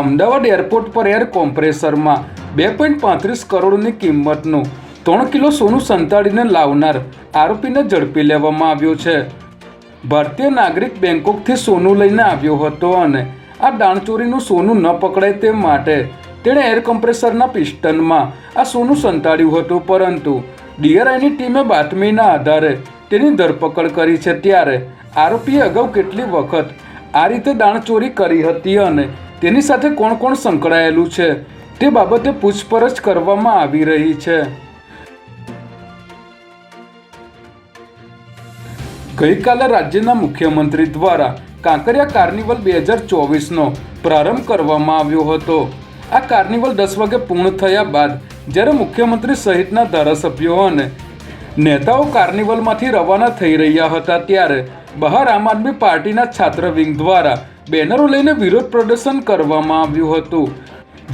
Ahmedabad airport પર air કોમ્પ્રેસરમાં બે પોઈન્ટ પાંત્રીસ કરોડની કિંમતનું ત્રણ કિલો સોનું સંતાડીને લાવનાર આરોપીને ઝડપી લેવામાં આવ્યો છે. ભારતીય નાગરિક બેંકોકથી સોનું લઈને આવ્યો હતો અને આ દાણચોરીનું સોનું ન પકડાય તે માટે તેણે એર કમ્પ્રેસરના પિસ્ટનમાં આ સોનું સંતાડ્યું હતું. પરંતુ ડીઆરઆઈની ટીમે બાતમીના આધારે તેની ધરપકડ કરી છે ત્યારે આરોપીએ અગાઉ કેટલી વખત આ રીતે દાણચોરી કરી હતી અને તેની સાથે કોણ કોણ સંકળાયેલું છે તે બાબતે પૂછપરછ કરવામાં આવી રહી છે. ગઈકાલે રાજ્યના મુખ્યમંત્રી દ્વારા કાંકરિયા કાર્નિવલ બે હજાર ચોવીસનો પ્રારંભ કરવામાં આવ્યો હતો. આ કાર્નિવલ દસ વાગે પૂર્ણ થયા બાદ જ્યારે મુખ્યમંત્રી સહિતના ધારાસભ્યો અને નેતાઓ કાર્નિવલમાંથી રવાના થઈ રહ્યા હતા ત્યારે બહાર આમ આદમી પાર્ટીના છાત્ર વિંગ દ્વારા બેનરો લઈને વિરોધ પ્રદર્શન કરવામાં આવ્યું હતું.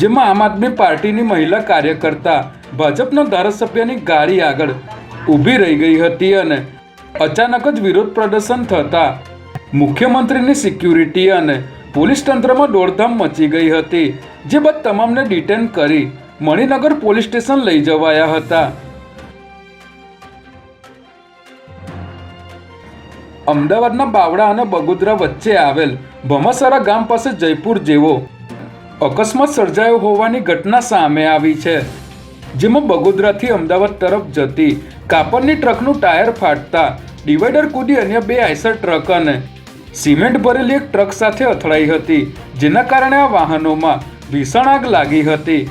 જેમાં આમ આદમી પાર્ટીની મહિલા કાર્યકર્તા ભાજપના ધારાસભ્યની ગાડી આગળ ઊભી રહી ગઈ હતી અને અચાનક જ વિરોધ પ્રદર્શન થતા મુખ્યમંત્રીની સિક્યુરિટી અને પોલીસ તંત્રમાં દોડધામ મચી ગઈ હતી, જે બાદ તમામને ડિટેન કરી મણિનગર પોલીસ સ્ટેશન લઈ જવાયા હતા. અમદાવાદના બાવડા અને બગોદરા વચ્ચે આવેલ ભમાસારા ગામ પાસે જયપુર જેવો અકસ્માત સર્જાયો હોવાની ઘટના સામે આવી છે, જેમાં બગોદરાથી અમદાવાદ તરફ જતી કાપડની ટ્રકનું ટાયર ફાટતા ડિવાઈડર કૂદી અન્ય બે આઈસર ટ્રક અને સિમેન્ટ ભરેલી એક ટ્રક સાથે અથડાઈ હતી, જેના કારણે આ વાહનોમાં ભીષણ આગ લાગી હતી.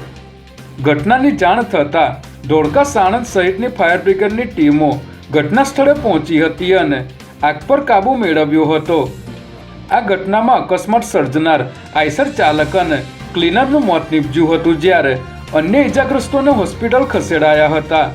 ઘટનાની જાણ થતાં ધોળકા સાણંદ સહિતની ફાયર બ્રિગેડની ટીમો ઘટના સ્થળે પહોંચી હતી અને આગ પર કાબૂ મેળવ્યો હતો. આ ઘટનામાં અકસ્માત સર્જનાર આઈસર ચાલક અને ક્લીનરનું મોત નીપજ્યું હતું જ્યારે અન્ય ઇજાગ્રસ્તોને હોસ્પિટલ ખસેડાયા હતા.